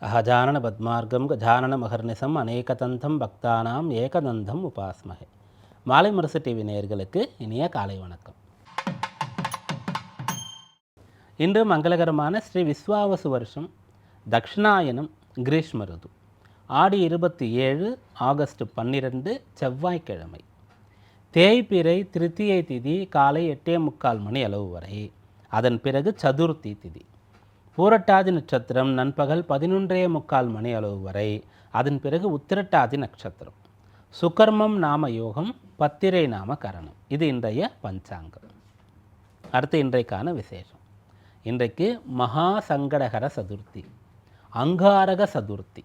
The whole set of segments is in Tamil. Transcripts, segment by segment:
அகஜானன பத்மார்க்கம் கஜானன மகர்நிசம் அநேகதந்தம் பக்தானாம் ஏகதந்தம் உபாஸ்மகே மாலை முரசு டிவி நேயர்களுக்கு இனிய காலை வணக்கம். இன்று மங்களகரமான ஸ்ரீ விஸ்வாவசு வருஷம் தக்ஷணாயனம் கிரீஷ்ம ருது. ஆடி இருபத்தி ஏழு ஆகஸ்ட் பன்னிரெண்டு செவ்வாய்க்கிழமை. தேய்பிறை திருத்தியை திதி காலை எட்டே முக்கால் மணி அளவு வரை. அதன் பிறகு சதுர்த்தி திதி. பூரட்டாதி நட்சத்திரம் நண்பகல் பதினொன்றே முக்கால் மணி அளவு வரை. அதன் பிறகு உத்திரட்டாதி நட்சத்திரம். சுகர்மம் நாம யோகம் பத்திரை நாம கரணம். இது இன்றைய பஞ்சாங்கம். அடுத்து இன்றைக்கான விசேஷம். இன்றைக்கு மகா சங்கடகர சதுர்த்தி அங்காரக சதுர்த்தி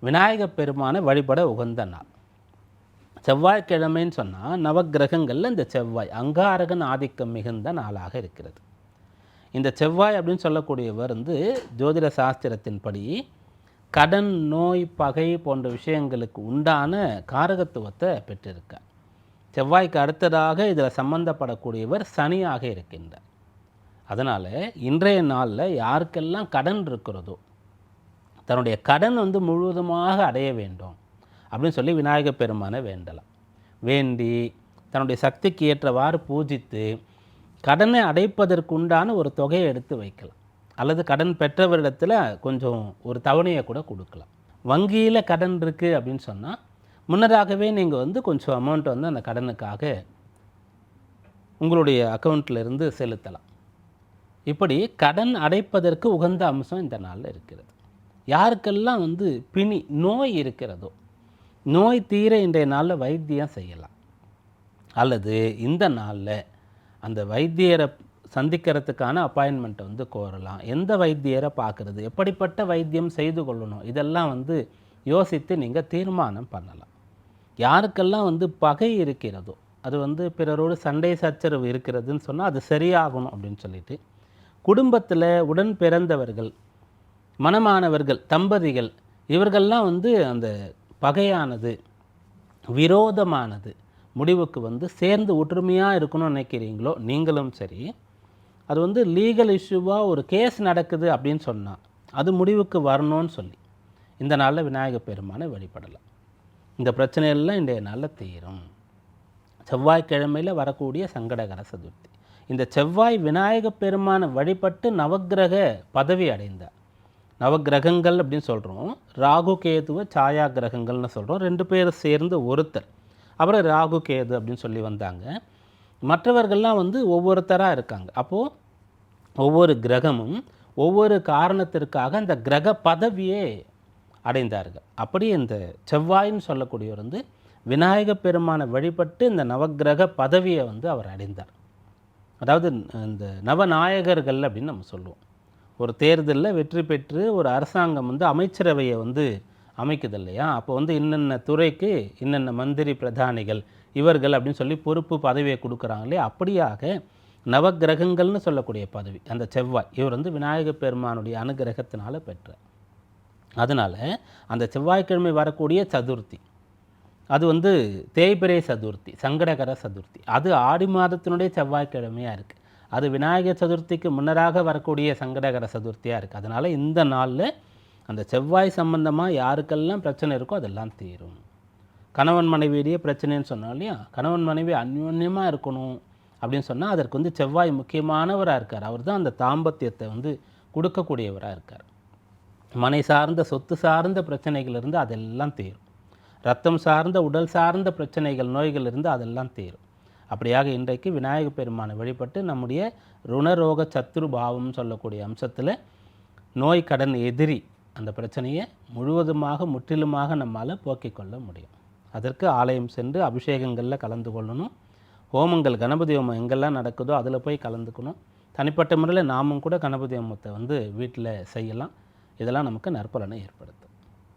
விநாயகப் பெருமானை வழிபட உகந்த நாள். செவ்வாய்க்கிழமைன்னு சொன்னால் நவக்கிரகங்களில் இந்த செவ்வாய் அங்காரகன் ஆதிக்கம் மிகுந்த நாளாக இருக்கிறது. இந்த செவ்வாய் அப்படின்னு சொல்லக்கூடியவர் வந்து ஜோதிட சாஸ்திரத்தின்படி கடன் நோய் பகை போன்ற விஷயங்களுக்கு உண்டான காரகத்துவத்தை பெற்றிருக்கார். செவ்வாய்க்கு அடுத்ததாக இதில் சம்பந்தப்படக்கூடியவர் சனியாக இருக்கின்றார். அதனால் இன்றைய நாளில் யாருக்கெல்லாம் கடன் இருக்கிறதோ தன்னுடைய கடன் வந்து முழுவதுமாக அடைய வேண்டும் அப்படின்னு சொல்லி விநாயகப் பெருமானை வேண்டலாம். வேண்டி தன்னுடைய சக்திக்கு ஏற்றவாறு பூஜித்து கடனை அடைப்பதற்கு உண்டான ஒரு தொகையை எடுத்து வைக்கலாம். அல்லது கடன் பெற்றவரிடத்தில் கொஞ்சம் ஒரு தவணையை கூட கொடுக்கலாம். வங்கியில் கடன் இருக்குது அப்படின்னு சொன்னால் முன்னதாகவே நீங்கள் வந்து கொஞ்சம் அமௌண்ட் வந்து அந்த கடனுக்காக உங்களுடைய அக்கௌண்ட்டில் இருந்து செலுத்தலாம். இப்படி கடன் அடைப்பதற்கு உகந்த அம்சம் இந்த நாளில் இருக்கிறது. யாருக்கெல்லாம் வந்து பிணி நோய் இருக்கிறதோ நோய் தீர இன்றைய நாளில் வைத்தியம் செய்யலாம். அல்லது இந்த நாளில் அந்த வைத்தியரை சந்திக்கிறதுக்கான அப்பாயின்மெண்ட்டை வந்து கோரலாம். எந்த வைத்தியரை பார்க்குறது? எப்படிப்பட்ட வைத்தியம் செய்து கொள்ளணும்? இதெல்லாம் வந்து யோசித்து நீங்கள் தீர்மானம் பண்ணலாம். யாருக்கெல்லாம் வந்து பகை இருக்கிறதோ அது வந்து பிறரோடு சண்டை சச்சரவு இருக்கிறதுன்னு சொன்னால் அது சரியாகணும் அப்படின்னு சொல்லிட்டு குடும்பத்தில் உடன் பிறந்தவர்கள் மனமானவர்கள் தம்பதிகள் இவர்கள்லாம் வந்து அந்த பகையானது விரோதமானது முடிவுக்கு வந்து சேர்ந்து ஒற்றுமையாக இருக்கணும்னு நினைக்கிறீங்களோ நீங்களும் சரி அது வந்து லீகல் இஷ்யூவாக ஒரு கேஸ் நடக்குது அப்படின்னு சொன்னால் அது முடிவுக்கு வரணும்னு சொல்லி இந்த நாளில் விநாயகர் பெருமானை வழிபடலாம். இந்த பிரச்சனையெல்லாம் இன்றைய நாளில் தீரும். செவ்வாய்க்கிழமையில் வரக்கூடிய சங்கடகர சதுர்த்தி. இந்த செவ்வாய் விநாயகப் பெருமானை வழிபட்டு நவக்கிரக பதவி அடைந்தார். நவக்கிரகங்கள் அப்படின்னு சொல்கிறோம் ராகு கேதுவை சாயா கிரகங்கள்னு சொல்கிறோம் ரெண்டு பேர் சேர்ந்து ஒருத்தர். அப்புறம் ராகு கேது அப்படின்னு சொல்லி வந்தாங்க. மற்றவர்கள்லாம் வந்து ஒவ்வொருத்தராக இருக்காங்க. அப்போது ஒவ்வொரு கிரகமும் ஒவ்வொரு காரணத்திற்காக அந்த கிரக பதவியே அடைந்தார்கள். அப்படி இந்த செவ்வாயின்னு சொல்லக்கூடியவர் வந்து விநாயக பெருமானை வழிபட்டு இந்த நவக்கிரக பதவியை வந்து அவர் அடைந்தார். அதாவது இந்த நவநாயகர்கள் அப்படின்னு நம்ம சொல்லுவோம். ஒரு தேர்தலில் வெற்றி பெற்று ஒரு அரசாங்கம் வந்து அமைச்சரவையை வந்து அமைக்குது இல்லையா அப்போ வந்து இன்னென்ன துறைக்கு இன்னென்ன மந்திரி பிரதானிகள் இவர்கள் அப்படின்னு சொல்லி பொறுப்பு பதவியை கொடுக்குறாங்க இல்லையா? அப்படியாக நவக்கிரகங்கள்னு சொல்லக்கூடிய பதவி அந்த செவ்வாய் இவர் வந்து விநாயக பெருமானுடைய அனுகிரகத்தினால் பெற்றார். அதனால் அந்த செவ்வாய்க்கிழமை வரக்கூடிய சதுர்த்தி அது வந்து தேய்பிரை சதுர்த்தி சங்கடகர சதுர்த்தி அது ஆடி மாதத்தினுடைய செவ்வாய்க்கிழமையாக இருக்குது அது விநாயகர் சதுர்த்திக்கு முன்னராக வரக்கூடிய சங்கடகர சதுர்த்தியாக இருக்குது அதனால் இந்த நாளில் அந்த செவ்வாய் சம்பந்தமாக யாருக்கெல்லாம் பிரச்சனை இருக்கோ அதெல்லாம் தீரும். கணவன் மனைவியிடையே பிரச்சனைன்னு சொன்னோம் இல்லையா? கணவன் மனைவி அந்யோன்யமாக இருக்கணும் அப்படின்னு சொன்னால் அதற்கு வந்து செவ்வாய் முக்கியமானவராக இருக்கார். அவர் தான் அந்த தாம்பத்தியத்தை வந்து கொடுக்கக்கூடியவராக இருக்கார். மனை சார்ந்த சொத்து சார்ந்த பிரச்சனைகள் இருந்து அதெல்லாம் தீரும். ரத்தம் சார்ந்த உடல் சார்ந்த பிரச்சனைகள் நோய்கள் இருந்து அதெல்லாம் தீரும். அப்படியாக இன்றைக்கு விநாயகப் பெருமானை வழிபட்டு நம்முடைய ருணரோக சத்துரு பாவம் சொல்லக்கூடிய அம்சத்தில் நோய் கடன் எதிரி அந்த பிரச்சனையை முழுவதுமாக முற்றிலுமாக நம்மால் போக்கிக் கொள்ள முடியும். அதற்கு ஆலயம் சென்று அபிஷேகங்களில் கலந்து கொள்ளணும். ஹோமங்கள் கணபதி ஹோமம் எங்கெல்லாம் நடக்குதோ அதில் போய் கலந்துக்கணும். தனிப்பட்ட முறையில் நாமும் கூட கணபதி ஹோமத்தை வந்து வீட்டில் செய்யலாம். இதெல்லாம் நமக்கு நற்பலனை ஏற்படுத்தும்.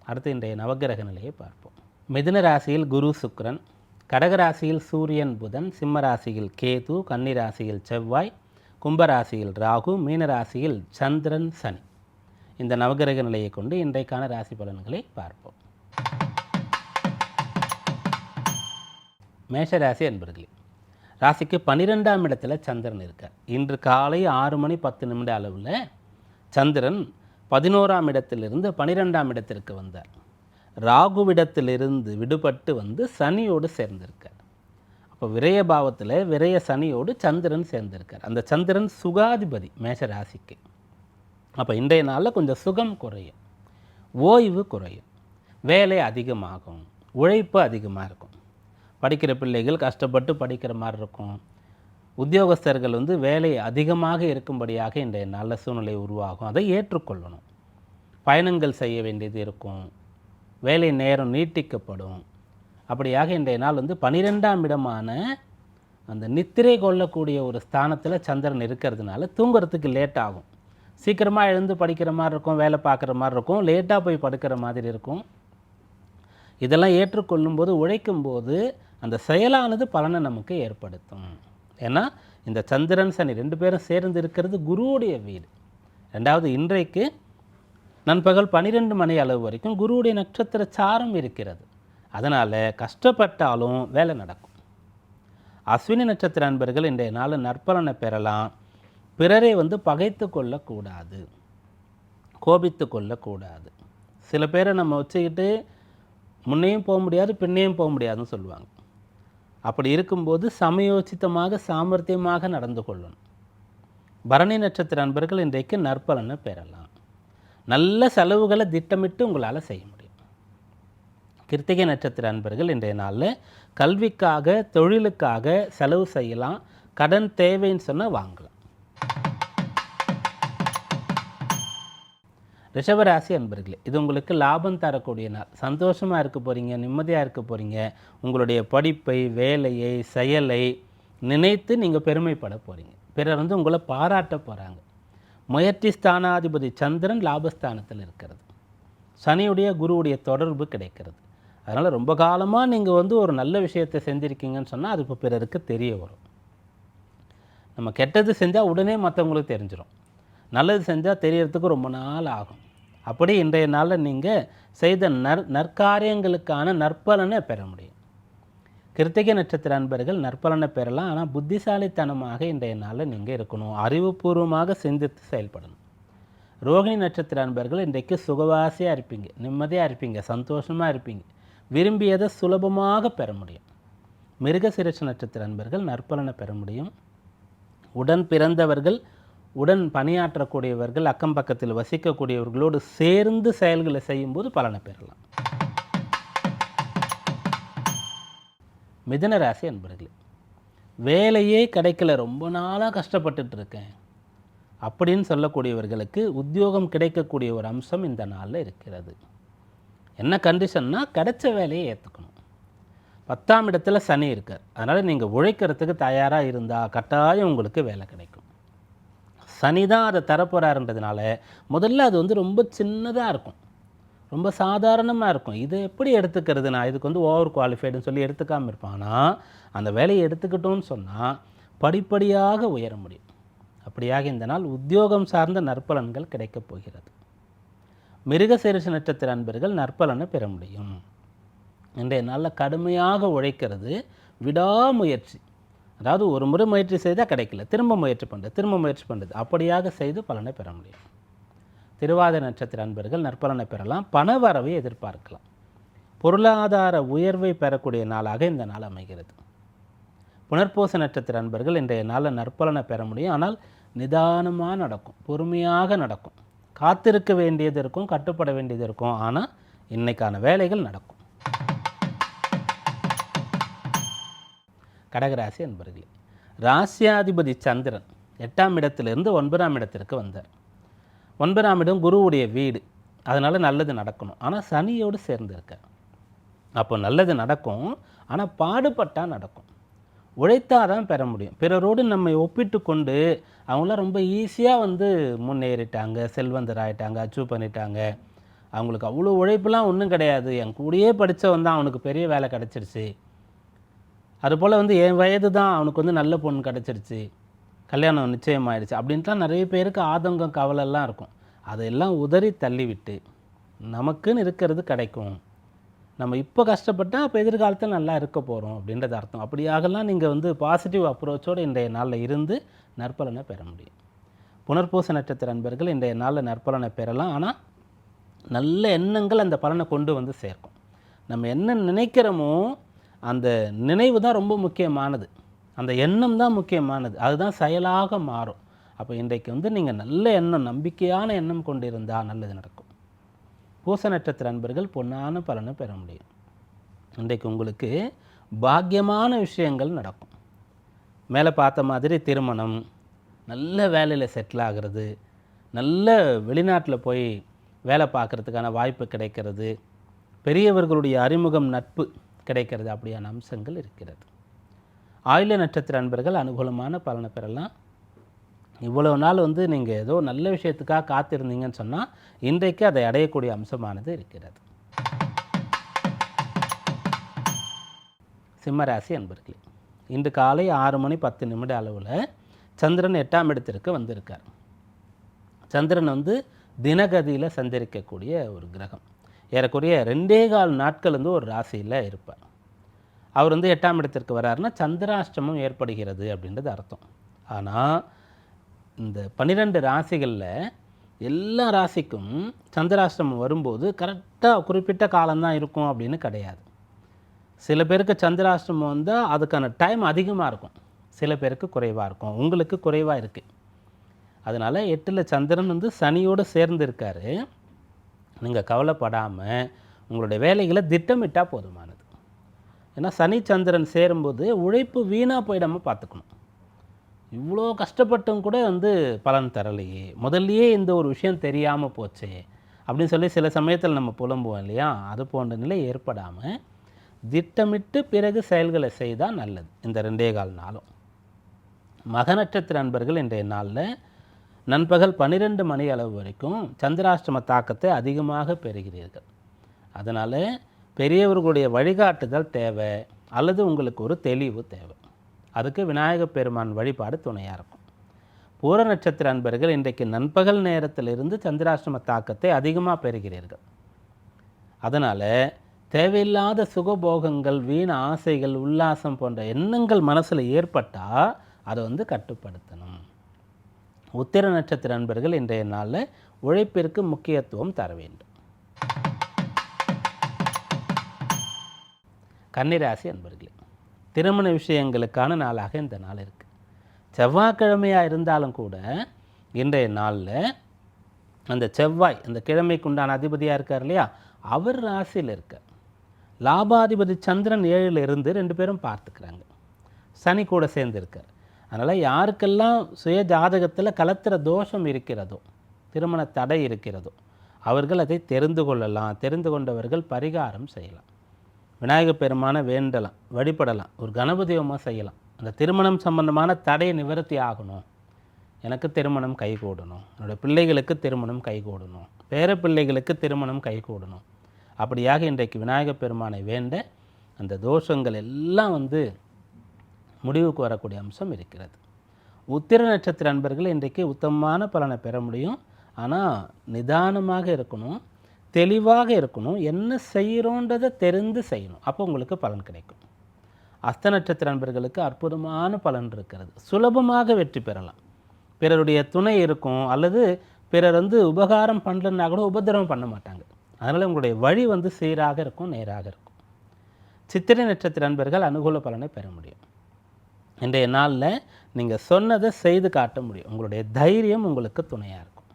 அடுத்து இன்றைய நவகிரக நிலையை பார்ப்போம். மிதுன ராசியில் குரு சுக்ரன் கடகராசியில் சூரியன் புதன் சிம்ம ராசியில் கேது கன்னிராசியில் செவ்வாய் கும்பராசியில் ராகு மீனராசியில் சந்திரன் சனி. இந்த நவகிரக நிலையை கொண்டு இன்றைக்கான ராசி பலன்களை பார்ப்போம். மேஷராசி என்பர்களே ராசிக்கு பன்னிரெண்டாம் இடத்துல சந்திரன் இருக்கார். இன்று காலை ஆறு மணி பத்து நிமிட அளவில் சந்திரன் பதினோராம் இடத்திலிருந்து பனிரெண்டாம் இடத்திற்கு வந்தார். ராகுவிடத்திலிருந்து விடுபட்டு வந்து சனியோடு சேர்ந்திருக்கார். அப்போ விரய பாவத்தில் விரய சனியோடு சந்திரன் சேர்ந்திருக்கார். அந்த சந்திரன் சுகாதிபதி மேஷ ராசிக்கு. அப்போ இன்றைய நாளில் கொஞ்சம் சுகம் குறையும். ஓய்வு குறையும். வேலை அதிகமாகும். உழைப்பு அதிகமாக இருக்கும். படிக்கிற பிள்ளைகள் கஷ்டப்பட்டு படிக்கிற மாதிரி இருக்கும். உத்தியோகஸ்தர்கள் வந்து வேலை அதிகமாக இருக்கும்படியாக இன்றைய நல்ல சூழ்நிலை உருவாகும். அதை ஏற்றுக்கொள்ளணும். பயணங்கள் செய்ய வேண்டியது இருக்கும். வேலை நேரம் நீட்டிக்கப்படும். அப்படியாக இன்றைய நாள் வந்து பனிரெண்டாம் இடமான அந்த நித்திரை கொள்ளக்கூடிய ஒரு ஸ்தானத்தில் சந்திரன் இருக்கிறதுனால தூங்குறதுக்கு லேட் ஆகும். சீக்கிரமாக எழுந்து படிக்கிற மாதிரி இருக்கும் வேலை பார்க்குற மாதிரி இருக்கும் லேட்டாக போய் படுக்கிற மாதிரி இருக்கும். இதெல்லாம் ஏற்றுக்கொள்ளும்போது உழைக்கும்போது அந்த செயலானது பலனை நமக்கு ஏற்படுத்தும். ஏன்னா இந்த சந்திரன் சனி ரெண்டு பேரும் சேர்ந்து இருக்கிறது குருவுடைய வீடு. ரெண்டாவது இன்றைக்கு நண்பகல் பன்னிரெண்டு மணி அளவு வரைக்கும் குருவுடைய நட்சத்திர சாரம் இருக்கிறது. அதனால் கஷ்டப்பட்டாலும் வேலை நடக்கும். அஸ்வினி நட்சத்திர அன்பர்கள் இன்றைய நாள் நற்பலனை பெறலாம். பிறரை வந்து பகைத்து கொள்ளக்கூடாது கோபித்து கொள்ளக்கூடாது. சில பேரை நம்ம வச்சுக்கிட்டு முன்னையும் போக முடியாது பின்னையும் போக முடியாதுன்னு சொல்லுவாங்க. அப்படி இருக்கும்போது சமயோசித்தமாக சாமர்த்தியமாக நடந்து கொள்ளணும். பரணி நட்சத்திர நண்பர்கள் இன்றைக்கு நற்பலனை பெறலாம். நல்ல செலவுகளை திட்டமிட்டு உங்களால் செய்ய முடியும். கிருத்திகை நட்சத்திர அன்பர்கள் இன்றைய நாளில் கல்விக்காக தொழிலுக்காக செலவு செய்யலாம். கடன் தேவைன்னு சொன்னால் வாங்கலாம். ரிஷபராசி அன்பர்களே இது உங்களுக்கு லாபம் தரக்கூடிய நாள். சந்தோஷமாக இருக்க போகிறீங்க நிம்மதியாக இருக்க போகிறீங்க உங்களுடைய படிப்பை வேலையை செயலை நினைத்து நீங்கள் பெருமைப்பட போகிறீங்க பிறர் வந்து உங்களை பாராட்ட போகிறாங்க முயற்சி ஸ்தானாதிபதி சந்திரன் லாபஸ்தானத்தில் இருக்கிறது. சனியுடைய குருவுடைய தொடர்பு கிடைக்கிறது. அதனால் ரொம்ப காலமாக நீங்கள் வந்து ஒரு நல்ல விஷயத்தை செஞ்சுருக்கீங்கன்னு சொன்னால் அது இப்போ பிறருக்கு தெரிய வரும். நம்ம கெட்டது செஞ்சால் உடனே மற்றவங்களுக்கு தெரிஞ்சிடும் நல்லது செஞ்சால் தெரியறதுக்கு ரொம்ப நாள் ஆகும். அப்படி இன்றைய நாளில் நீங்கள் செய்த நற் நற்காரியங்களுக்கான நற்பலனை பெற முடியும். கிருத்திகை நட்சத்திர அன்பர்கள் நற்பலனை பெறலாம். ஆனால் புத்திசாலித்தனமாக இன்றைய நாளில் நீங்கள் இருக்கணும். அறிவுபூர்வமாக சிந்தித்து செயல்படணும். ரோகிணி நட்சத்திர அன்பர்கள் இன்றைக்கு சுகவாசியாக இருப்பீங்க. நிம்மதியாக இருப்பீங்க. சந்தோஷமாக இருப்பீங்க. விரும்பியதை சுலபமாக பெற முடியும். மிருகசிரட்ச நட்சத்திர அன்பர்கள் நற்பலனை பெற முடியும். உடன் பிறந்தவர்கள் உடன் பணியாற்றக்கூடியவர்கள் அக்கம் பக்கத்தில் வசிக்கக்கூடியவர்களோடு சேர்ந்து செயல்களை செய்யும்போது பலனை பெறலாம். மிதன ராசி அன்பர்களே வேலையே கிடைக்கல ரொம்ப நாளாக கஷ்டப்பட்டுட்டு இருக்கேன். அப்படின்னு சொல்லக்கூடியவர்களுக்கு உத்தியோகம் கிடைக்கக்கூடிய ஒரு அம்சம் இந்த நாளில் இருக்கிறது. என்ன கண்டிஷன்னா கிடைச்ச வேலையை ஏற்றுக்கணும் பத்தாம் இடத்துல சனி இருக்கார். அதனால் நீங்கள் உழைக்கிறதுக்கு தயாராக இருந்தால் கட்டாயம் உங்களுக்கு வேலை கிடைக்கும். சனி தான் அதை தரப்போகிறாருன்றதுனால முதல்ல அது வந்து ரொம்ப சின்னதாக இருக்கும். ரொம்ப சாதாரணமாக இருக்கும். இதை எப்படி எடுத்துக்கிறது நான் இதுக்கு வந்து ஓவர் குவாலிஃபைடுன்னு சொல்லி எடுத்துக்காமல் இருப்பானா. அந்த வேலையை எடுத்துக்கிட்டோன்னு சொன்னால் படிப்படியாக உயர முடியும். அப்படியாக இந்த நாள் உத்தியோகம் சார்ந்த நற்பலன்கள் கிடைக்கப் போகிறது. மிருகசீரிஷ நட்சத்திர அன்பர்கள் நற்பலனை பெற முடியும். இன்றைய நாளில் கடுமையாக உழைக்கிறது விடாமுயற்சி. அதாவது ஒரு முறை முயற்சி செய்தால் கிடைக்கல. திரும்ப முயற்சி பண்ணுறது திரும்ப முயற்சி பண்ணுறது அப்படியாக செய்து பலனை பெற முடியும். திருவாத நட்சத்திர அன்பர்கள் நற்பலனை பெறலாம். பண வரவை எதிர்பார்க்கலாம். பொருளாதார உயர்வை பெறக்கூடிய நாளாக இந்த நாள் அமைகிறது. புனர்பூச நட்சத்திர அன்பர்கள் இன்றைய நாளில் நற்பலனை பெற முடியும். ஆனால் நிதானமாக நடக்கும் பொறுமையாக நடக்கும். காத்திருக்க வேண்டியது இருக்கும் கட்டுப்பட வேண்டியது இருக்கும். ஆனால் இன்றைக்கான வேலைகள் நடக்கும். கடகராசி அன்பர்களே ராசியாதிபதி சந்திரன் எட்டாம் இடத்திலிருந்து ஒன்பதாம் இடத்திற்கு வந்தார். ஒன்பதாம் இடம் குருவுடைய வீடு. அதனால் நல்லது நடக்கணும். ஆனால் சனியோடு சேர்ந்துருக்கார் அப்போ நல்லது நடக்கும். ஆனால் பாடுபட்டால் நடக்கும். உழைத்தால் தான் பெற முடியும். பிறரோடு நம்மை ஒப்பிட்டு கொண்டு அவங்களாம் ரொம்ப ஈஸியாக வந்து முன்னேறிட்டாங்க. செல்வந்தர் ஆயிட்டாங்க அச்சீவ் பண்ணிட்டாங்க. அவங்களுக்கு அவ்வளோ உழைப்புலாம் ஒன்றும் கிடையாது. என் கூடயே படித்தவன் தான். அவனுக்கு பெரிய வேலை கிடச்சிருச்சு. அதுபோல் வந்து என் வயது தான் அவனுக்கு வந்து நல்ல பொண்ணு கிடச்சிருச்சு. கல்யாணம் நிச்சயமாயிடுச்சு அப்படின்ட்டுலாம் நிறைய பேருக்கு ஆதங்கம் கவலைலாம் இருக்கும். அதையெல்லாம் உதறி தள்ளிவிட்டு நமக்குன்னு இருக்கிறது கிடைக்கும். நம்ம இப்போ கஷ்டப்பட்டால் அப்போ எதிர்காலத்தில் நல்லா இருக்க போகிறோம் அப்படின்றது அர்த்தம். அப்படியாகலாம் நீங்கள் வந்து பாசிட்டிவ் அப்ரோச்சோடு இன்றைய நாளில் இருந்து நற்பலனை பெற முடியும். புனர்பூச நட்சத்திர அன்பர்கள் இன்றைய நாளில் நற்பலனை பெறலாம். ஆனால் நல்ல எண்ணங்கள் அந்த பலனை கொண்டு வந்து சேர்க்கும். நம்ம என்ன நினைக்கிறோமோ அந்த நினைவு தான் ரொம்ப முக்கியமானது. அந்த எண்ணம் தான் முக்கியமானது. அதுதான் செயலாக மாறும். அப்போ இன்றைக்கு வந்து நீங்கள் நல்ல எண்ணம் நம்பிக்கையான எண்ணம் கொண்டு இருந்தால் நல்லது நடக்கும். பூச நட்சத்திர அன்பர்கள் பொன்னான பலனை பெற முடியும். இன்றைக்கு உங்களுக்கு பாக்கியமான விஷயங்கள் நடக்கும். மேலே பார்த்த மாதிரி திருமணம் நல்ல வேலையில் செட்டில் ஆகிறது நல்ல வெளிநாட்டில் போய் வேலை பார்க்குறதுக்கான வாய்ப்பு கிடைக்கிறது பெரியவர்களுடைய அறிமுகம் நட்பு கிடைக்கிறது. அப்படியான அம்சங்கள் இருக்கிறது. ஆயுள நட்சத்திர அன்பர்கள் அனுகூலமான பலனை பெறலாம். இவ்வளவு நாள் வந்து நீங்கள் ஏதோ நல்ல விஷயத்துக்காக காத்திருந்தீங்கன்னு சொன்னால் இன்றைக்கு அதை அடையக்கூடிய அம்சமானது இருக்கிறது. சிம்மராசி அன்பர்களே இன்று காலை ஆறு மணி பத்து நிமிட அளவில் சந்திரன் எட்டாம் இடத்திற்கு வந்திருக்கார். சந்திரன் வந்து தினகதியில் சஞ்சரிக்கக்கூடிய ஒரு கிரகம். ஏறக்குறைய ரெண்டே கால் நாட்கள் வந்து ஒரு ராசியில் இருப்பார். அவர் வந்து எட்டாம் இடத்திற்கு வராருன்னா சந்திராஷ்டமம் ஏற்படுகிறது அப்படின்றது அர்த்தம். ஆனால் இந்த பன்னிரெண்டு ராசிகளில் எல்லா ராசிக்கும் சந்திராஷ்டமம் வரும்போது கரெக்டாக குறிப்பிட்ட காலம்தான் இருக்கும் அப்படின்னு கிடையாது. சில பேருக்கு சந்திராஷ்டமம் வந்தால் அதுக்கான டைம் அதிகமாக இருக்கும். சில பேருக்கு குறைவாக இருக்கும். உங்களுக்கு குறைவாக இருக்குது அதனால் எட்டில் சந்திரன் வந்து சனியோடு சேர்ந்து இருக்காரு நீங்கள் கவலைப்படாமல் உங்களுடைய வேலைகளை திட்டமிட்டால் போதுமானது. ஏன்னா சனி சந்திரன் சேரும்போது உழைப்பு வீணாக போயிடாமல் பார்த்துக்கணும். இவ்வளோ கஷ்டப்பட்டும் கூட வந்து பலன் தரலையே. முதல்லையே இந்த ஒரு விஷயம் தெரியாமல் போச்சே அப்படின்னு சொல்லி சில சமயத்தில் நம்ம புலம்புவோம் இல்லையா? அது போன்ற நிலை ஏற்படாமல் திட்டமிட்டு பிறகு செயல்களை செய்தால் நல்லது. இந்த ரெண்டே கால் நாளும். மக நட்சத்திர நண்பர்கள் இன்றைய நாளில் நண்பகல் பன்னிரெண்டு மணி அளவு வரைக்கும் சந்திராஷ்டம தாக்கத்தை அதிகமாக பெறுகிறீர்கள். அதனால் பெரியவர்களுடைய வழிகாட்டுதல் தேவை அல்லது உங்களுக்கு ஒரு தெளிவு தேவை. அதுக்கு விநாயகப் பெருமான் வழிபாடு துணையாக இருக்கும். பூர நட்சத்திர அன்பர்கள் இன்றைக்கு நண்பகல் நேரத்திலிருந்து சந்திராஷ்டம தாக்கத்தை அதிகமாக பெறுகிறீர்கள். அதனால் தேவையில்லாத சுகபோகங்கள் வீண் ஆசைகள் உல்லாசம் போன்ற எண்ணங்கள் மனசில் ஏற்பட்டால் அதை வந்து கட்டுப்படுத்தணும். உத்திர நட்சத்திர அன்பர்கள் இன்றைய நாளில் உழைப்பிற்கு முக்கியத்துவம் தர வேண்டும். கன்னிராசி அன்பர்களே திருமண விஷயங்களுக்கான நாளாக இந்த நாள் இருக்குது செவ்வாய்க்கிழமையாக இருந்தாலும் கூட இன்றைய நாளில் அந்த செவ்வாய் அந்த கிழமைக்கு உண்டான அதிபதியாக இருக்கார் இல்லையா? அவர் ராசியில் இருக்க லாபாதிபதி சந்திரன் ஏழில் இருந்து ரெண்டு பேரும் பார்த்துக்கிறாங்க. சனி கூட சேர்ந்துருக்கார். அதனால் யாருக்கெல்லாம் சுய ஜாதகத்தில் கலத்திர தோஷம் இருக்கிறதோ திருமண தடை இருக்கிறதோ அவர்கள் அதை தெரிந்து கொள்ளலாம் தெரிந்து கொண்டவர்கள் பரிகாரம் செய்யலாம். விநாயகப் பெருமானை வேண்டலாம் வழிபடலாம் ஒரு கணபதி ஹோமம் செய்யலாம். அந்த திருமணம் சம்பந்தமான தடை நிவர்த்தி ஆகணும். எனக்கு திருமணம் கைகூடணும் என்னோடய பிள்ளைகளுக்கு திருமணம் கைகூடணும் பேர பிள்ளைகளுக்கு திருமணம் கைகூடணும் அப்படியாக இன்றைக்கு விநாயகப் பெருமானை வேண்ட அந்த தோஷங்கள் எல்லாம் வந்து முடிவுக்கு வரக்கூடிய அம்சம் இருக்கிறது. உத்திர நட்சத்திர அன்பர்கள் இன்றைக்கு உத்தமமான பலனை பெற முடியும். ஆனால் நிதானமாக இருக்கணும் தெளிவாக இருக்கணும் என்ன செய்கிறோன்றதை தெரிந்து செய்யணும். அப்போ உங்களுக்கு பலன் கிடைக்கும். அஸ்த நட்சத்திர அன்பர்களுக்கு அற்புதமான பலன் இருக்கிறது. சுலபமாக வெற்றி பெறலாம். பிறருடைய துணை இருக்கும் அல்லது பிறர் வந்து உபகாரம் பண்ணலன்னா கூட உபதிரவம் பண்ண மாட்டாங்க. அதனால் உங்களுடைய வழி வந்து சீராக இருக்கும் நேராக இருக்கும். சித்திரை நட்சத்திர அன்பர்கள் அனுகூல பலனை பெற முடியும். இன்றைய நாளில் நீங்கள் சொன்னதை செய்து காட்ட முடியும். உங்களுடைய தைரியம் உங்களுக்கு துணையாக இருக்கும்.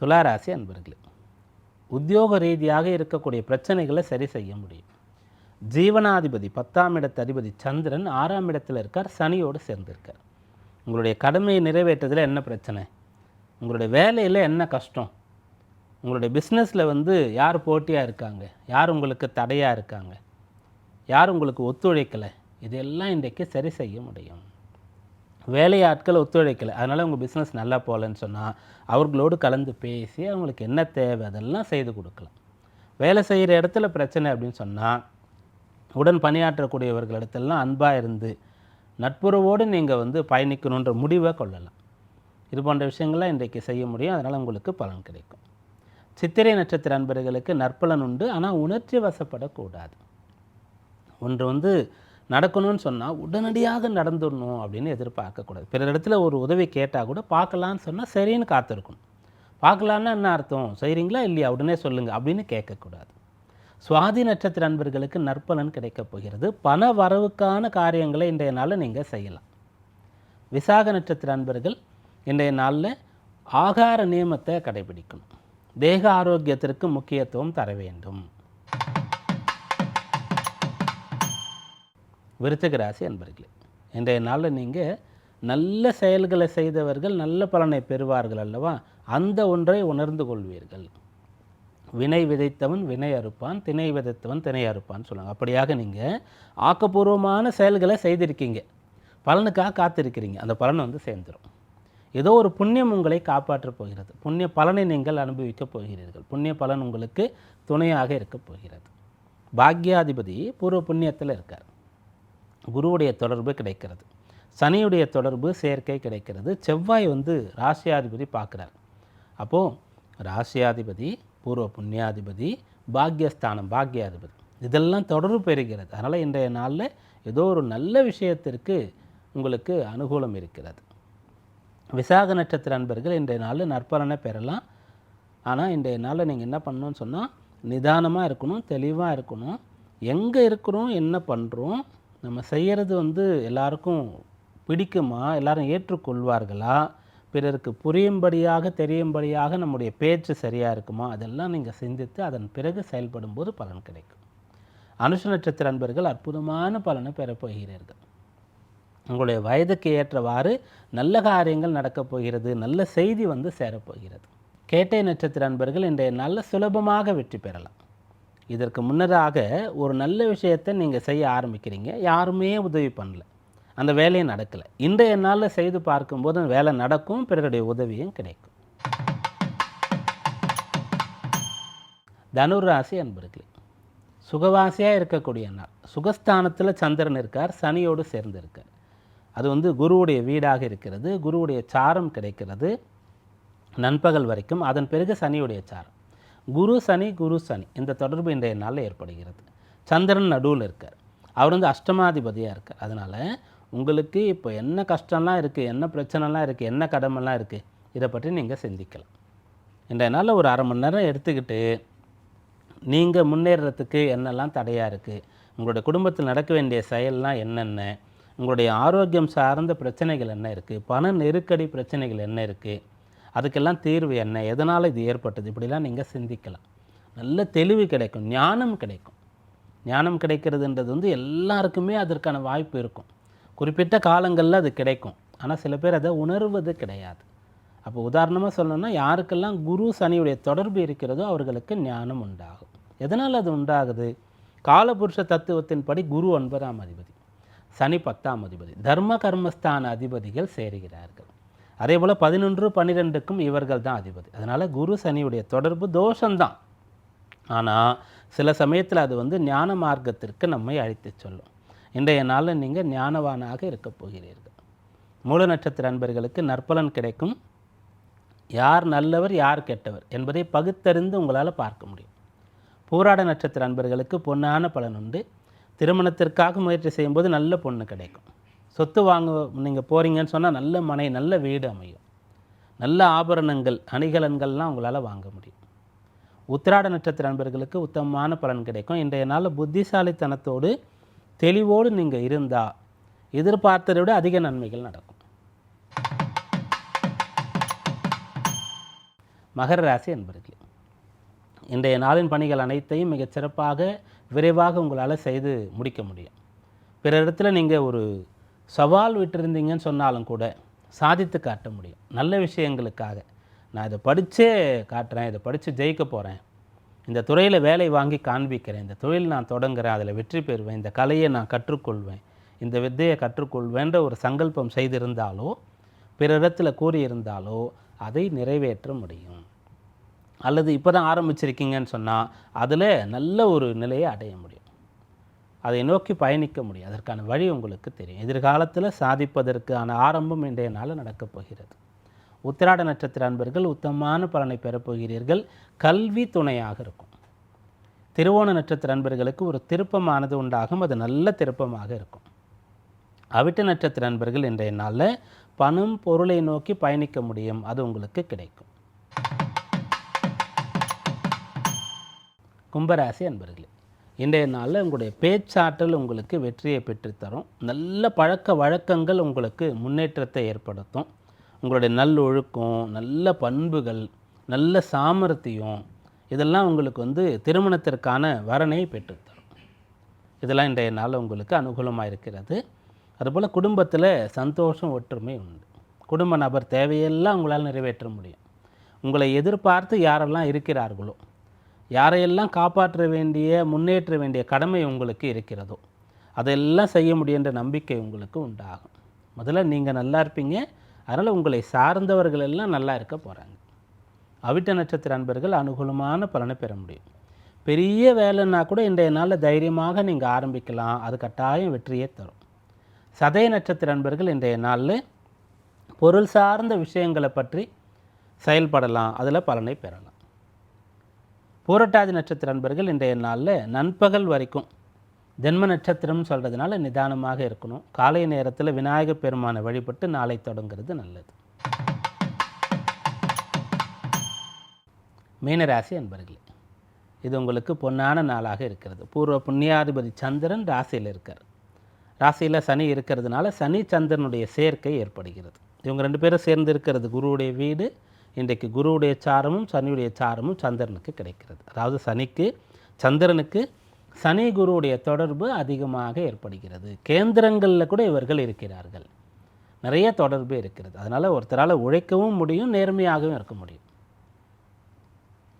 துளாராசி அன்பர்களே உத்தியோக ரீதியாக இருக்கக்கூடிய பிரச்சனைகளை சரி செய்ய முடியும். ஜீவனாதிபதி பத்தாம் இடத்து அதிபதி சந்திரன் ஆறாம் இடத்தில் இருக்கார் சனியோடு சேர்ந்திருக்கார். உங்களுடைய கடமையை நிறைவேற்றதில் என்ன பிரச்சனை? உங்களுடைய வேலையில் என்ன கஷ்டம்? உங்களுடைய பிஸ்னஸில் வந்து யார் போட்டியாக இருக்காங்க? யார் உங்களுக்கு தடையாக இருக்காங்க? யார் உங்களுக்கு ஒத்துழைக்கலை? இதெல்லாம் இன்றைக்கு சரி செய்ய முடியும். வேலையாட்கள் ஒத்துழைக்கலை. அதனால் உங்கள் பிஸ்னஸ் நல்லா போகலன்னு சொன்னால் அவர்களோடு கலந்து பேசி அவங்களுக்கு என்ன தேவை அதெல்லாம் செய்து கொடுக்கலாம். வேலை செய்கிற இடத்துல பிரச்சனை அப்படின்னு சொன்னால் உடன் பணியாற்றக்கூடியவர்களிடத்தெல்லாம் அன்பாக இருந்து நட்புறவோடு நீங்கள் வந்து பயணிக்கணுன்ற முடிவை கொள்ளலாம். இது போன்ற விஷயங்கள்லாம் இன்றைக்கு செய்ய முடியும். அதனால் உங்களுக்கு பலன் கிடைக்கும். சித்திரை நட்சத்திர அன்பர்களுக்கு நற்பலன் உண்டு. ஆனால் உணர்ச்சி வசப்படக்கூடாது. ஒன்று வந்து நடக்கணும்னு சொன்னால் உடனடியாக நடந்துடணும் அப்படின்னு எதிர்பார்க்கக்கூடாது. பிற இடத்துல ஒரு உதவி கேட்டால் கூட பார்க்கலான்னு சொன்னால் சரின்னு காத்திருக்கணும். பார்க்கலான்னா என்ன அர்த்தம்? செய்கிறீங்களா இல்லையா? உடனே சொல்லுங்கள் அப்படின்னு கேட்கக்கூடாது. சுவாதி நட்சத்திர அன்பர்களுக்கு நற்பலன் கிடைக்கப் போகிறது. பண வரவுக்கான காரியங்களை இன்றைய நாளில் நீங்கள் செய்யலாம். விசாக நட்சத்திர அன்பர்கள் இன்றைய நாளில் ஆகார நியமத்தை கடைபிடிக்கணும். தேக ஆரோக்கியத்திற்கு முக்கியத்துவம் தர வேண்டும். விருச்சக ராசி அன்பர்களே இன்றைய நாளில் நீங்கள் நல்ல செயல்களை செய்தவர்கள் நல்ல பலனை பெறுவார்கள் அல்லவா? அந்த ஒன்றை உணர்ந்து கொள்வீர்கள். வினை விதைத்தவன் வினை அறுப்பான் திணை விதைத்தவன் திணை அறுப்பான்னு சொல்லுவாங்க. அப்படியாக நீங்கள் ஆக்கப்பூர்வமான செயல்களை செய்திருக்கீங்க. பலனுக்காக காத்திருக்கிறீங்க. அந்த பலன் வந்து சேர்ந்துடும் ஏதோ ஒரு புண்ணியம் உங்களை காப்பாற்றப் போகிறது. புண்ணிய பலனை நீங்கள் அனுபவிக்கப் போகிறீர்கள். புண்ணிய பலன் உங்களுக்கு துணையாக இருக்கப் போகிறது. பாக்யாதிபதி பூர்வ புண்ணியத்தில் இருக்கார். குருவுடைய தொடர்பு கிடைக்கிறது. சனியுடைய தொடர்பு சேர்க்கை கிடைக்கிறது. செவ்வாய் வந்து ராசியாதிபதி பார்க்குறார். அப்போது ராசியாதிபதி பூர்வ புண்ணியாதிபதி பாக்யஸ்தானம் பாக்யாதிபதி இதெல்லாம் தொடர்பு பெறுகிறது. அதனால் இன்றைய நாளில் ஏதோ ஒரு நல்ல விஷயத்திற்கு உங்களுக்கு அனுகூலம் இருக்கிறது. விசாக நட்சத்திர அன்பர்கள் இன்றைய நாளில் நற்பலனை பெறலாம். ஆனால் இன்றைய நாளில் நீங்கள் என்ன பண்ணணும்னு சொன்னால் நிதானமாக இருக்கணும் தெளிவாக இருக்கணும். எங்கே இருக்கிறோம் என்ன பண்ணுறோம் நம்ம செய்கிறது வந்து எல்லாருக்கும் பிடிக்குமா? எல்லாரும் ஏற்றுக்கொள்வார்களா? பிறருக்கு புரியும்படியாக தெரியும்படியாக நம்முடைய பேச்சு சரியாக இருக்குமா? அதெல்லாம் நீங்கள் சிந்தித்து அதன் பிறகு செயல்படும் போது பலன் கிடைக்கும். அனுஷ நட்சத்திர அன்பர்கள் அற்புதமான பலனை பெறப்போகிறீர்கள் உங்களுடைய வயதுக்கு ஏற்றவாறு நல்ல காரியங்கள் நடக்கப் போகிறது நல்ல செய்தி வந்து சேரப்போகிறது கேட்டை நட்சத்திர அன்பர்கள் இன்றைய நல்ல சுலபமாக வெற்றி பெறலாம். இதற்கு முன்னதாக ஒரு நல்ல விஷயத்தை நீங்கள் செய்ய ஆரம்பிக்கிறீங்க. யாருமே உதவி பண்ணல. அந்த வேலையை நடக்கலை. இன்றைய நாளில் செய்து பார்க்கும்போது அந்த வேலை நடக்கும் பிறருடைய உதவியும் கிடைக்கும். தனுராசி அன்பர்களே சுகவாசியாக இருக்கக்கூடிய நாள். சுகஸ்தானத்தில் சந்திரன் இருக்கார் சனியோடு சேர்ந்து இருக்கார். அது வந்து குருவுடைய வீடாக இருக்கிறது குருவுடைய சாரம் கிடைக்கிறது நண்பகல் வரைக்கும். அதன் பிறகு சனியுடைய சாரம். குரு சனி குரு சனி. இந்த தொடர்பு இன்றைய நாளில் ஏற்படுகிறது. சந்திரன் நடுவில் இருக்கார். அவர் வந்து அஷ்டமாதிபதியாக இருக்கார். அதனால் உங்களுக்கு இப்போ என்ன கஷ்டம்லாம் இருக்குது என்ன பிரச்சனைலாம் இருக்குது என்ன கடமைலாம் இருக்குது இதை பற்றி நீங்கள் சிந்திக்கலாம். இன்றைய நாளில் ஒரு அரை மணி நேரம் எடுத்துக்கிட்டு நீங்கள் முன்னேறத்துக்கு என்னெல்லாம் தடையாக இருக்குது உங்களுடைய குடும்பத்தில் நடக்க வேண்டிய செயல்லாம் என்னென்ன உங்களுடைய ஆரோக்கியம் சார்ந்த பிரச்சனைகள் என்ன இருக்குது பண நெருக்கடி பிரச்சனைகள் என்ன இருக்குது அதுக்கெல்லாம் தீர்வு என்ன? எதனால் இது ஏற்பட்டது? இப்படிலாம் நீங்கள் சிந்திக்கலாம். நல்ல தெளிவு கிடைக்கும். ஞானம் கிடைக்கும். ஞானம் கிடைக்கிறதுன்றது வந்து எல்லாருக்குமே அதற்கான வாய்ப்பு இருக்கும். குறிப்பிட்ட காலங்களில் அது கிடைக்கும். ஆனால் சில பேர் அதை உணர்வது கிடையாது. அப்போ உதாரணமாக சொல்லணும்னா யாருக்கெல்லாம் குரு சனியுடைய தொடர்பு இருக்கிறதோ அவர்களுக்கு ஞானம் உண்டாகும். எதனால் அது உண்டாகுது? காலபுருஷ தத்துவத்தின்படி குரு ஒன்பதாம் அதிபதி சனி பத்தாம் அதிபதி தர்ம கர்மஸ்தான அதிபதிகள் சேருகிறார்கள். அதே போல் பதினொன்று பன்னிரெண்டுக்கும் இவர்கள் தான் அதிபதி. அதனால் குரு சனியுடைய தொடர்பு தோஷம்தான். ஆனால் சில சமயத்தில் அது வந்து ஞான மார்க்கத்திற்கு நம்மை அழைத்து சொல்லும். இன்றைய நாளில் நீங்கள் ஞானவானாக இருக்கப் போகிறீர்கள். மூல நட்சத்திர அன்பர்களுக்கு நற்பலன் கிடைக்கும். யார் நல்லவர் யார் கெட்டவர் என்பதை பகுத்தறிந்து உங்களால் பார்க்க முடியும். பூராட நட்சத்திர அன்பர்களுக்கு பொன்னான பலன் உண்டு. திருமணத்திற்காக முயற்சி செய்யும்போது நல்ல பொண்ணு கிடைக்கும். சொத்து வாங்க நீங்கள் போகிறீங்கன்னு சொன்னால் நல்ல மனை நல்ல வீடு அமையும். நல்ல ஆபரணங்கள் அணிகலன்கள்லாம் உங்களால் வாங்க முடியும். உத்திராட நட்சத்திர நண்பர்களுக்கு உத்தமமான பலன் கிடைக்கும். இன்றைய நாளில் புத்திசாலித்தனத்தோடு தெளிவோடு நீங்கள் இருந்தால் எதிர்பார்த்ததை விட அதிக நன்மைகள் நடக்கும். மகர ராசி அன்பர்களே இன்றைய நாளின் பணிகள் அனைத்தையும் மிகச் சிறப்பாக விரைவாக உங்களால் செய்து முடிக்க முடியும். பிற இடத்துல நீங்கள் ஒரு சவால் விட்டிருந்தீங்கன்னு சொன்னாலும் கூட சாதித்து காட்ட முடியும். நல்ல விஷயங்களுக்காக. நான் இதை படித்தே காட்டுறேன் இதை படித்து ஜெயிக்க போகிறேன் இந்த துறையில் வேலை வாங்கி காண்பிக்கிறேன். இந்த தொழில் நான் தொடங்குறேன் அதில் வெற்றி பெறுவேன் இந்த கலையை நான் கற்றுக்கொள்வேன் இந்த வித்தையை கற்றுக்கொள்வேன்ற ஒரு சங்கல்பம் செய்திருந்தாலோ பிறரிடத்தில் கூறியிருந்தாலோ அதை நிறைவேற்ற முடியும். அல்லது இப்போ தான் ஆரம்பிச்சிருக்கீங்கன்னு சொன்னால் அதில் நல்ல ஒரு நிலையை அடைய முடியும். அதை நோக்கி பயணிக்க முடியும். அதற்கான வழி உங்களுக்கு தெரியும். எதிர்காலத்தில் சாதிப்பதற்கான ஆரம்பம் இன்றைய நாள் நடக்கப் போகிறது. உத்திராட நட்சத்திர அன்பர்கள் உத்தமமான பலனை பெறப்போகிறீர்கள் கல்வி துணையாக இருக்கும். திருவோண நட்சத்திர நண்பர்களுக்கு ஒரு திருப்பமானது உண்டாகும். அது நல்ல திருப்பமாக இருக்கும். அவிட்ட நட்சத்திர நண்பர்கள் இன்றைய நாளில் பணம் பொருளை நோக்கி பயணிக்க முடியும். அது உங்களுக்கு கிடைக்கும். கும்பராசி அன்பர்களே இன்றைய நாளில் உங்களுடைய பேச்சாற்றல் உங்களுக்கு வெற்றியை பெற்றுத்தரும். நல்ல பழக்க வழக்கங்கள் உங்களுக்கு முன்னேற்றத்தை ஏற்படுத்தும். உங்களுடைய நல்லொழுக்கம் நல்ல பண்புகள் நல்ல சாமர்த்தியம் இதெல்லாம் உங்களுக்கு வந்து திருமணத்திற்கான வரனை பெற்றுத்தரும். இதெல்லாம் இன்றைய நாள் உங்களுக்கு அனுகூலமாக இருக்கிறது. அதுபோல் குடும்பத்தில் சந்தோஷம் ஒற்றுமை உண்டு. குடும்ப நபர் தேவையெல்லாம் உங்களால் நிறைவேற்ற முடியும். உங்களை எதிர்பார்த்து யாரெல்லாம் இருக்கிறார்களோ யாரையெல்லாம் காப்பாற்ற வேண்டிய முன்னேற்ற வேண்டிய கடமை உங்களுக்கு இருக்கிறதோ அதெல்லாம் செய்ய முடியுன்ற நம்பிக்கை உங்களுக்கு உண்டாகும். முதல்ல நீங்கள் நல்லா இருப்பீங்க. அதனால் உங்களை சார்ந்தவர்கள் எல்லாம் நல்லா இருக்க போகிறாங்க அவிட்ட நட்சத்திர அன்பர்கள் அனுகூலமான பலனை பெற முடியும். பெரிய வேலைன்னா கூட இன்றைய நாளில் தைரியமாக நீங்கள் ஆரம்பிக்கலாம். அது கட்டாயம் வெற்றியே தரும். சதய நட்சத்திர அன்பர்கள் இன்றைய நாளில் பொருள் சார்ந்த விஷயங்களை பற்றி செயல்படலாம். அதில் பலனை பெறலாம். பூரட்டாதி நட்சத்திர அன்பர்கள் இன்றைய நாளில் நண்பகல் வரைக்கும் ஜென்ம நட்சத்திரம்னு சொல்கிறதுனால நிதானமாக இருக்கணும். காலை நேரத்தில் விநாயகப் பெருமானை வழிபட்டு நாளை தொடங்குறது நல்லது. மீனராசி அன்பர்களே இது உங்களுக்கு பொன்னான நாளாக இருக்கிறது. பூர்வ புண்ணியாதிபதி சந்திரன் ராசியில் இருக்கார். ராசியில் சனி இருக்கிறதுனால சனி சந்திரனுடைய சேர்க்கை ஏற்படுகிறது. இவங்க ரெண்டு பேரும் சேர்ந்து இருக்கிறது குருவுடைய வீடு இன்றைக்கு குருவுடைய சாரமும் சனியுடைய சாரமும் சந்திரனுக்கு கிடைக்கிறது. அதாவது சனிக்கு சந்திரனுக்கு சனி குருவுடைய தொடர்பு அதிகமாக ஏற்படுகிறது. கேந்திரங்களில் கூட இவர்கள் இருக்கிறார்கள். நிறைய தொடர்பு இருக்கிறது. அதனால் ஒருத்தரால் உழைக்கவும் முடியும் நேர்மையாகவும் இருக்க முடியும்.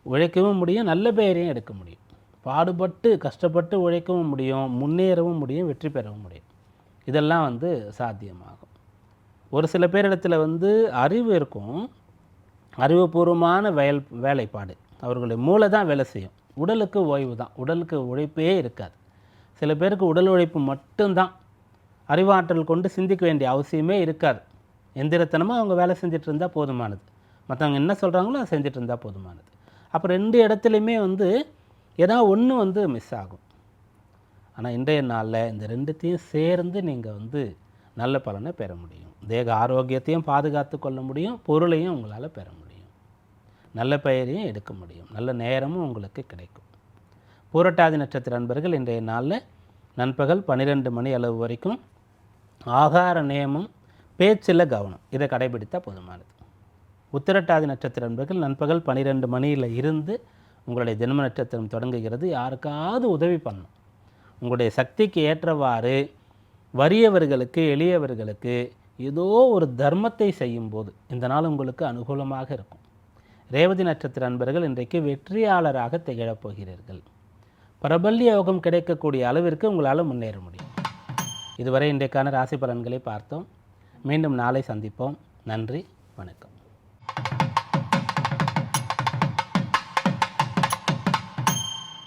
உழைக்கவும் முடியும் நல்ல பெயரையும் எடுக்க முடியும். பாடுபட்டு கஷ்டப்பட்டு உழைக்கவும் முடியும் முன்னேறவும் முடியும் வெற்றி பெறவும் முடியும். இதெல்லாம் வந்து சாத்தியமாகும். ஒரு சில பேரிடத்தில் வந்து அறிவு இருக்கும். அறிவுபூர்வமான வயல் வேலைப்பாடு. அவர்களுடைய மூளை தான் வேலை செய்யும். உடலுக்கு ஓய்வு தான். உடலுக்கு உழைப்பே இருக்காது. சில பேருக்கு உடல் உழைப்பு மட்டும்தான். அறிவாற்றல் கொண்டு சிந்திக்க வேண்டிய அவசியமே இருக்காது. எந்திரத்தனமாக அவங்க வேலை செஞ்சுட்டு இருந்தால் போதுமானது. மற்றவங்க என்ன சொல்கிறாங்களோ அதை செஞ்சுட்டு இருந்தால் போதுமானது. அப்போ ரெண்டு இடத்துலையுமே வந்து ஏதோ ஒன்று வந்து மிஸ் ஆகும். ஆனால் இன்றைய நாளில் இந்த ரெண்டுத்தையும் சேர்ந்து நீங்கள் வந்து நல்ல பலனை பெற முடியும். தேக ஆரோக்கியத்தையும் பாதுகாத்து கொள்ள முடியும். பொருளையும் உங்களால் பெற முடியும். நல்ல பெயரையும் எடுக்க முடியும். நல்ல நேரமும் உங்களுக்கு கிடைக்கும். பூரட்டாதி நட்சத்திர நண்பர்கள் இன்றைய நாளில் நண்பகல் பன்னிரெண்டு மணி அளவு வரைக்கும் ஆகார நியமம் பேச்சில் கவனம். இதை கடைபிடித்தால் போதுமானது. உத்திரட்டாதி நட்சத்திர நண்பர்கள் நண்பகல் பன்னிரெண்டு மணியில் இருந்து உங்களுடைய ஜென்ம நட்சத்திரம் தொடங்குகிறது. யாருக்காவது உதவி பண்ணும் உங்களுடைய சக்திக்கு ஏற்றவாறு வறியவர்களுக்கு எளியவர்களுக்கு ஏதோ ஒரு தர்மத்தை செய்யும்போது இந்த நாள் உங்களுக்கு அனுகூலமாக இருக்கும். ரேவதி நட்சத்திர அன்பர்கள் இன்றைக்கு வெற்றியாளராக திகழப் போகிறீர்கள் பிரபல்ய யோகம் கிடைக்கக்கூடிய அளவிற்கு உங்களால் முன்னேற முடியும். இதுவரை இன்றைக்கான ராசி பலன்களை பார்த்தோம். மீண்டும் நாளை சந்திப்போம். நன்றி வணக்கம்.